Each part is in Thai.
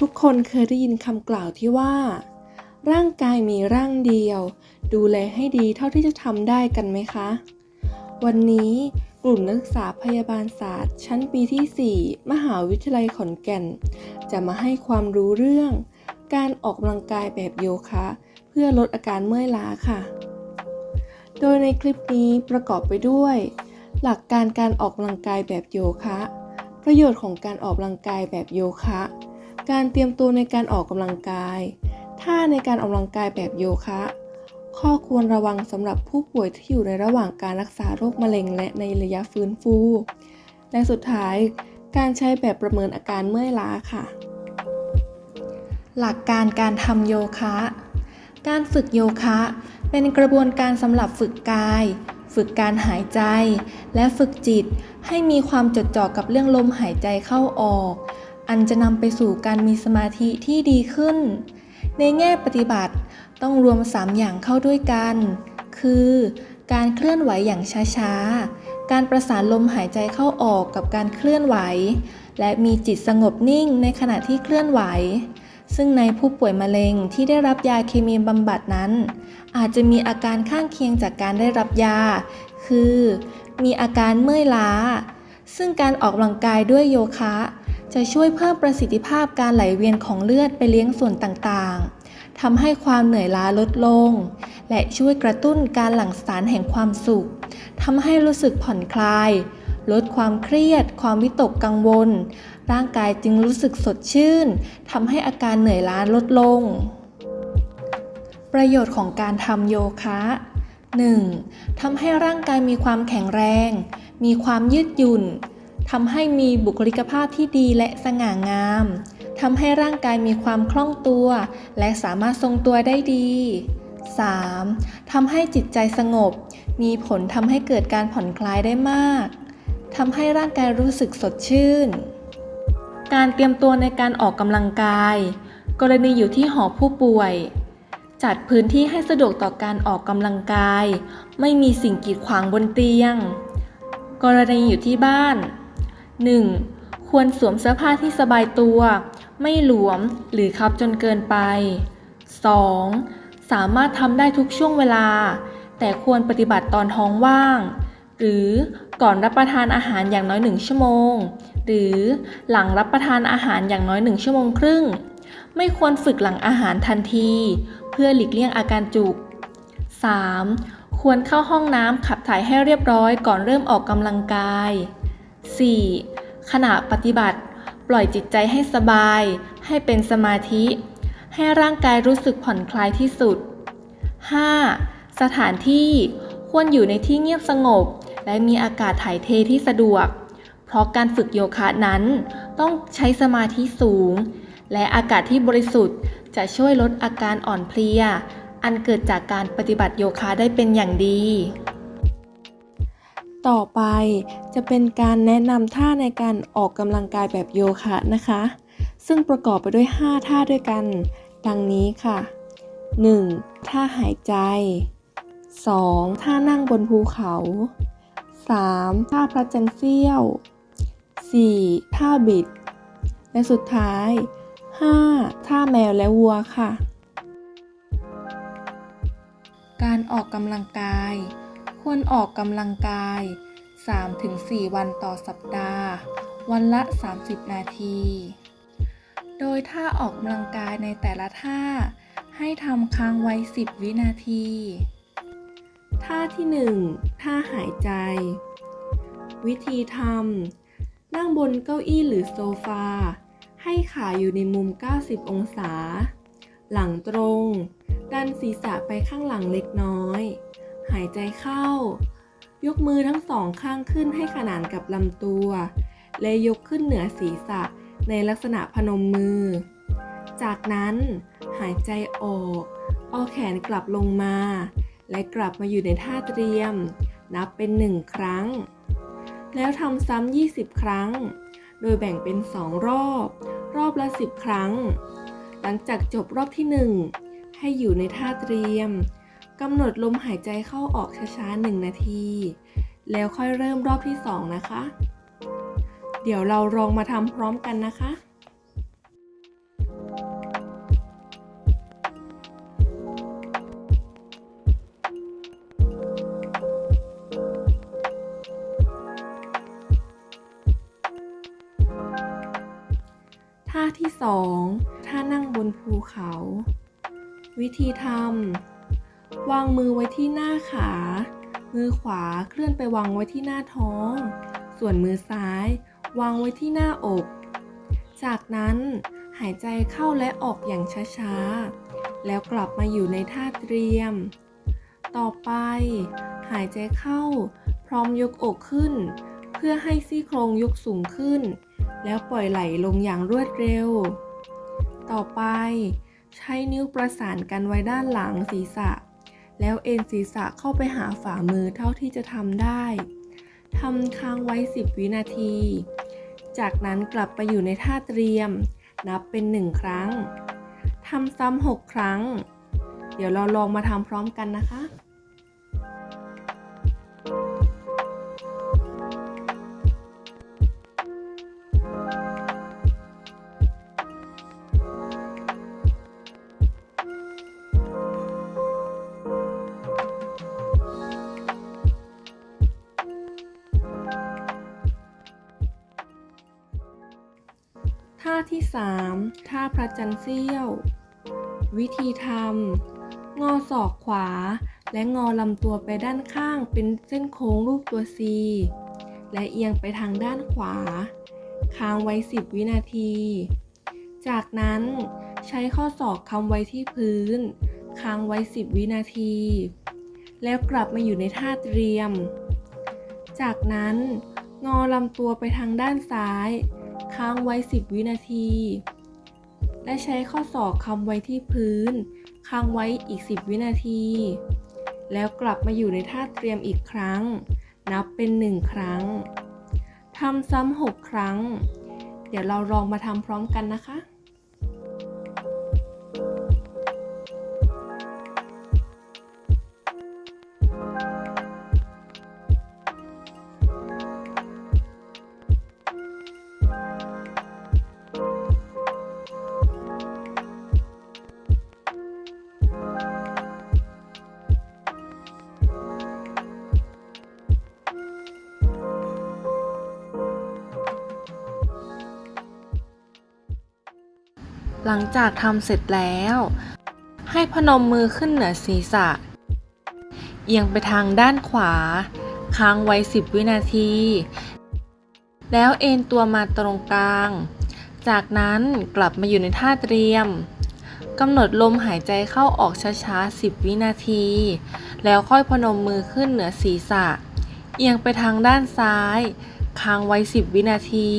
ทุกคนเคยได้ยินคำกล่าวที่ว่า ร่างกายมีร่างเดียว ดูแลให้ดีเท่าที่จะทำได้กันไหมคะ วันนี้กลุ่มนักศึกษาพยาบาลศาสตร์ ชั้นปีที่ 4 มหาวิทยาลัยขอนแก่น จะมาให้ความรู้เรื่อง การออกกำลังกายแบบโยคะ เพื่อลดอาการเมื่อยล้าค่ะ โดยในคลิปนี้ประกอบไปด้วย หลักการการออกกำลังกายแบบโยคะ ประโยชน์ของการออกกำลังกายแบบโยคะ การเตรียมตัวในการออกกำลังกาย ท่าในการออกกำลังกายแบบโยคะ ข้อควรระวังสำหรับผู้ป่วยที่อยู่ในระหว่างการรักษาโรคมะเร็งและในระยะฟื้นฟู และสุดท้าย การใช้แบบประเมินอาการเมื่อยล้าค่ะ หลักการการทำโยคะ การฝึกโยคะ เป็นกระบวนการสำหรับฝึกกาย ฝึกการหายใจ และฝึกจิต ให้มีความจดจ่อกับเรื่องลมหายใจเข้าออก อันจะนำไปสู่การมีสมาธิที่ดีขึ้น ในแง่ปฏิบัติต้องรวม 3 อย่างเข้าด้วยกัน คือ การเคลื่อนไหวอย่างช้าๆ การประสานลมหายใจเข้าออกกับการเคลื่อนไหว และมีจิตสงบนิ่งในขณะที่เคลื่อนไหว ซึ่งในผู้ป่วยมะเร็งที่ได้รับยาเคมีบำบัดนั้น อาจจะมีอาการข้างเคียงจากการได้รับยา คือ มีอาการเมื่อยล้า ซึ่งการออกกำลังกายด้วยโยคะ จะช่วยเพิ่มประสิทธิภาพการไหลเวียนของเลือดไปเลี้ยงส่วนต่างๆ ทำให้ความเหนื่อยล้าลดลง และช่วยกระตุ้นการหลั่งสารแห่งความสุข ทำให้รู้สึกผ่อนคลาย ลดความเครียด ความวิตกกังวล ร่างกายจึงรู้สึกสดชื่น ทำให้อาการเหนื่อยล้าลดลง ประโยชน์ของการทำโยคะ 1. ทำให้ร่างกายมีความแข็งแรง มีความยืดหยุ่น ทำให้มีบุคลิกภาพที่ดีและสง่างามทำให้ร่างกายมีความคล่องตัว และสามารถทรงตัวได้ดี 3. ทำให้จิตใจสงบ มีผลทำให้เกิดการผ่อนคลายได้มากทำให้ร่างกายรู้สึกสดชื่น การเตรียมตัวในการออกกำลังกาย กรณีอยู่ที่หอผู้ป่วย จัดพื้นที่ให้สะดวกต่อการออกกำลังกาย ไม่มีสิ่งกีดขวางบนเตียง กรณีอยู่ที่บ้าน 1. ควรสวมเสื้อผ้าที่สบายตัว ไม่หลวมหรือคับจนเกินไป 2. สามารถทำได้ทุกช่วงเวลา แต่ควรปฏิบัติตอนท้องว่าง หรือก่อนรับประทานอาหารอย่างน้อยหนึ่งชั่วโมง หรือหลังรับประทานอาหารอย่างน้อยหนึ่งชั่วโมงครึ่ง ไม่ควรฝึกหลังอาหารทันที เพื่อหลีกเลี่ยงอาการจุก 3. ควรเข้าห้องน้ำขับถ่ายให้เรียบร้อยก่อนเริ่มออกกำลังกาย 4. ขณะปฏิบัติ ปล่อยจิตใจให้สบาย ให้เป็นสมาธิ ให้ร่างกายรู้สึกผ่อนคลายที่สุด 5. สถานที่ควรอยู่ในที่เงียบสงบ และมีอากาศถ่ายเทที่สะดวก เพราะการฝึกโยคะนั้นต้องใช้สมาธิสูง และอากาศที่บริสุทธิ์จะช่วยลดอาการอ่อนเพลีย อันเกิดจากการปฏิบัติโยคะได้เป็นอย่างดี ต่อไปจะเป็นการแนะนำท่าในการออกกำลังกายแบบโยคะนะคะ ซึ่งประกอบไปด้วย 5 ท่าด้วยกัน ดังนี้ค่ะ 1. ท่าหายใจ 2. ท่านั่งบนภูเขา 3. ท่าพระจันทร์เสี้ยว 4. ท่าบิด และสุดท้าย 5. ท่าแมวและวัวค่ะ การออกกำลังกาย ควรออกกำลังกาย 3-4 วันต่อสัปดาห์ วันละ 30 นาที โดยท่าออกกำลังกายในแต่ละท่า ให้ทำค้างไว้ 10 วินาที ท่าที่ 1 ท่าหายใจ วิธีทำ นั่งบนเก้าอี้หรือโซฟา ให้ขาอยู่ในมุม 90 องศา หลังตรง ดันศีรษะไปข้างหลังเล็กน้อย หายใจเข้า ยกมือทั้งสองข้างขึ้นให้ขนานกับลำตัว และยกขึ้นเหนือศีรษะในลักษณะพนมมือ จากนั้นหายใจออก เอาแขนกลับลงมา และกลับมาอยู่ในท่าเตรียม นับเป็นหนึ่งครั้ง แล้วทำซ้ำ20 ครั้ง โดยแบ่งเป็น2รอบ รอบละ 10 ครั้ง หลังจากจบรอบที่ 1 ให้อยู่ในท่าเตรียม กำหนดลมหายใจเข้าออกช้าๆ1นาที แล้วค่อยเริ่มรอบที่ 2 นะคะ เดี๋ยวเราลองมาทำพร้อมกันนะคะท่าที่ 2 ท่านั่งบนภูเขา วิธีทำ วางมือไว้ที่หน้าขา มือขวาเคลื่อนไปวางไว้ที่หน้าท้อง ส่วนมือซ้าย วางไว้ที่หน้าอก จากนั้นหายใจเข้าและออกอย่างช้าๆ แล้วกลับมาอยู่ในท่าเตรียม ต่อไป หายใจเข้า พร้อมยกอกขึ้น เพื่อให้ซี่โครงยกสูงขึ้น แล้วปล่อยไหลลงอย่างรวดเร็ว ต่อไป ใช้นิ้วประสานกันไว้ด้านหลังศีรษะ แล้วเอ็นศีรษะเข้าไปหาฝ่ามือเท่าที่จะทำได้ทำค้างไว้ 10 วินาที จากนั้นกลับไปอยู่ในท่าเตรียม นับเป็นหนึ่งครั้งทำซ้ำหกครั้ง เดี๋ยวเราลองมาทำพร้อมกันนะคะ ท่าที่3ท่าพระจันทร์เสี้ยว วิธีทำงอศอกขวา และงอลำตัวไปด้านข้างเป็นเส้นโค้งรูปตัว C และเอียงไปทางด้านขวา ค้างไว้ 10 วินาที จากนั้นใช้ข้อศอกคำไว้ที่พื้น ค้างไว้ 10 วินาที แล้วกลับมาอยู่ในท่าเตรียม จากนั้นงอลำตัวไปทางด้านซ้าย ค้างไว้ 10 วินาที และใช้ข้อศอกคำไว้ที่พื้น ค้างไว้อีก 10 วินาที แล้วกลับมาอยู่ในท่าเตรียมอีกครั้ง นับเป็น 1 ครั้งทำซ้ำ6 ครั้ง เดี๋ยวเราลองมาทำพร้อมกันนะคะ หลังจากทำเสร็จแล้ว ให้พนมมือขึ้นเหนือศีรษะ เอียงไปทางด้านขวา ค้างไว้ 10 วินาที แล้วเอนตัวมาตรงกลาง จากนั้นกลับมาอยู่ในท่าเตรียมกำหนดลมหายใจเข้าออกช้าๆ 10 วินาที แล้วค่อยพนมมือขึ้นเหนือศีรษะ เอียงไปทางด้านซ้าย ค้างไว้ 10 วินาที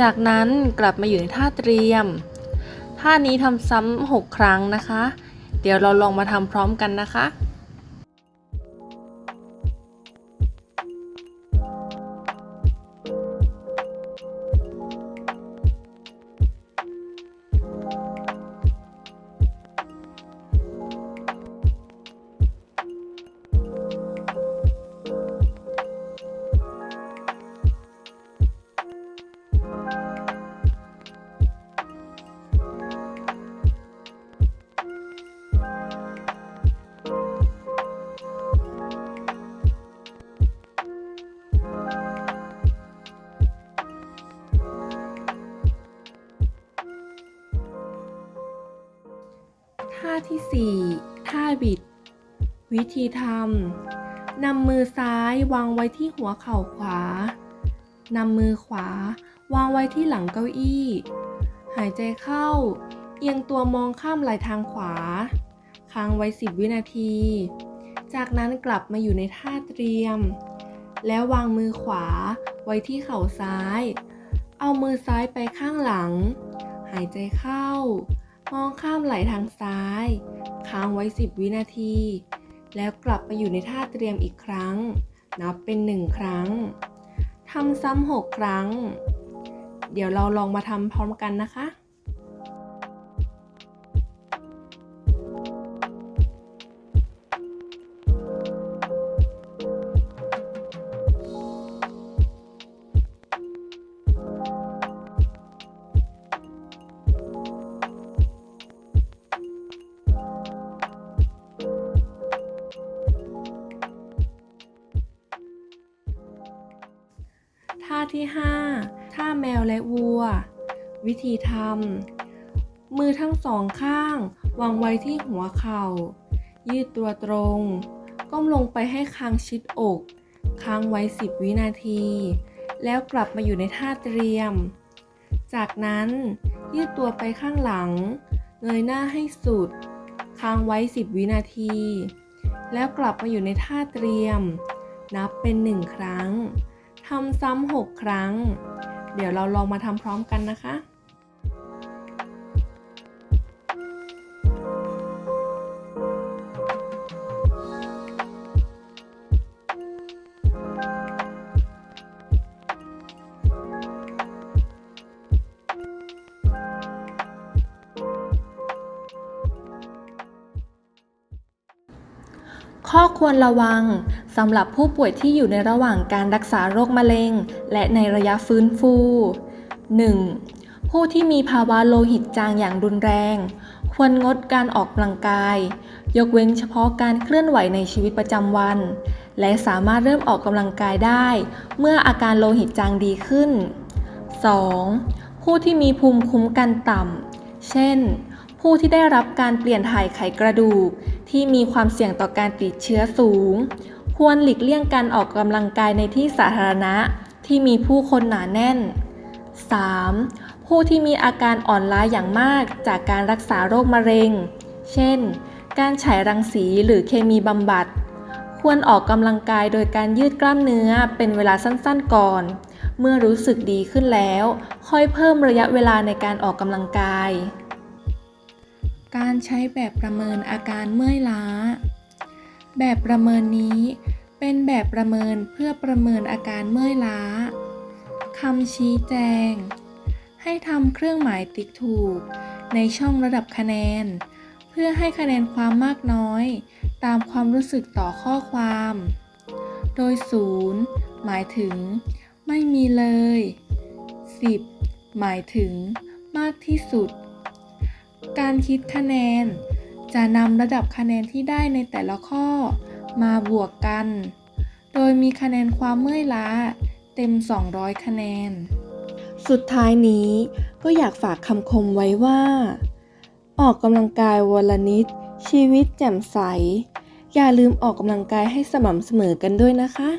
จากนั้นกลับมาอยู่ในท่าเตรียม ท่านี้ทำซ้ำหกครั้งนะคะ เดี๋ยวเราลองมาทำพร้อมกันนะคะ วิธีทำนำมือซ้ายวางไว้ที่หัวเข่าขวานำมือขวาวางไว้ที่หลังเก้าอี้ หายใจเข้า เอียงตัวมองข้ามไหลทางขวา ค้างไว้ 10 วินาที จากนั้นกลับมาอยู่ในท่าเตรียม แล้ววางมือขวาไว้ที่เข่าซ้าย เอามือซ้ายไปข้างหลัง หายใจเข้า มองข้ามไหลทางซ้าย ค้างไว้ 10 วินาที แล้วกลับไปอยู่ในท่าเตรียมอีกครั้ง นับเป็น1ครั้งทำซ้ำหกครั้ง เดี๋ยวเราลองมาทำพร้อมกันนะคะ 5ท่าแมวและวัว วิธีทำ มือทั้งสองข้าง วางไว้ที่หัวเข่า ยืดตัวตรง ก้มลงไปให้คางชิดอก ค้างไว้ 10 วินาที แล้วกลับมาอยู่ในท่าเตรียม จากนั้นยืดตัวไปข้างหลัง เงยหน้าให้สุด ค้างไว้ 10 วินาที แล้วกลับมาอยู่ในท่าเตรียม นับเป็นหนึ่งครั้ง ทำซ้ำหกครั้ง เดี๋ยวเราลองมาทำพร้อมกันนะคะ ควรระวังสำหรับผู้ป่วยที่อยู่ในระหว่างการรักษาโรคมะเร็ง และในระยะฟื้นฟู 1. ผู้ที่มีภาวะโลหิตจางอย่างรุนแรง ควรงดการออกกำลังกาย ยกเว้นเฉพาะการเคลื่อนไหวในชีวิตประจำวัน และสามารถเริ่มออกกำลังกายได้ เมื่ออาการโลหิตจางดีขึ้น 2. ผู้ที่มีภูมิคุ้มกันต่ำ เช่น ผู้ที่ได้รับการเปลี่ยนถ่ายไขกระดูก ที่มีความเสี่ยงต่อการติดเชื้อสูง ควรหลีกเลี่ยงการออกกำลังกายในที่สาธารณะที่มีผู้คนหนาแน่น 3. ผู้ที่มีอาการอ่อนล้าอย่างมากจากการรักษาโรคมะเร็ง เช่น การฉายรังสีหรือเคมีบำบัด ควรออกกำลังกายโดยการยืดกล้ามเนื้อเป็นเวลาสั้นๆก่อน เมื่อรู้สึกดีขึ้นแล้ว ค่อยเพิ่มระยะเวลาในการออกกำลังกาย การใช้แบบประเมินอาการเมื่อยล้า แบบประเมินนี้เป็นแบบประเมินเพื่อประเมินอาการเมื่อยล้าคำชี้แจง ให้ทำเครื่องหมายติ๊กถูก ในช่องระดับคะแนน เพื่อให้คะแนนความมากน้อย ตามความรู้สึกต่อข้อความ โดยศูนย์หมายถึง ไม่มีเลย 10 หมายถึง มากที่สุด การคิดคะแนน จะนำระดับคะแนนที่ได้ในแต่ละข้อ มาบวกกัน โดยมีคะแนนความเมื่อยล้าเต็ม 200 คะแนน สุดท้ายนี้ก็อยากฝากคำคมไว้ว่า ออกกำลังกายวันละนิด ชีวิตแจ่มใส อย่าลืมออกกำลังกายให้สม่ำเสมอกันด้วยนะคะ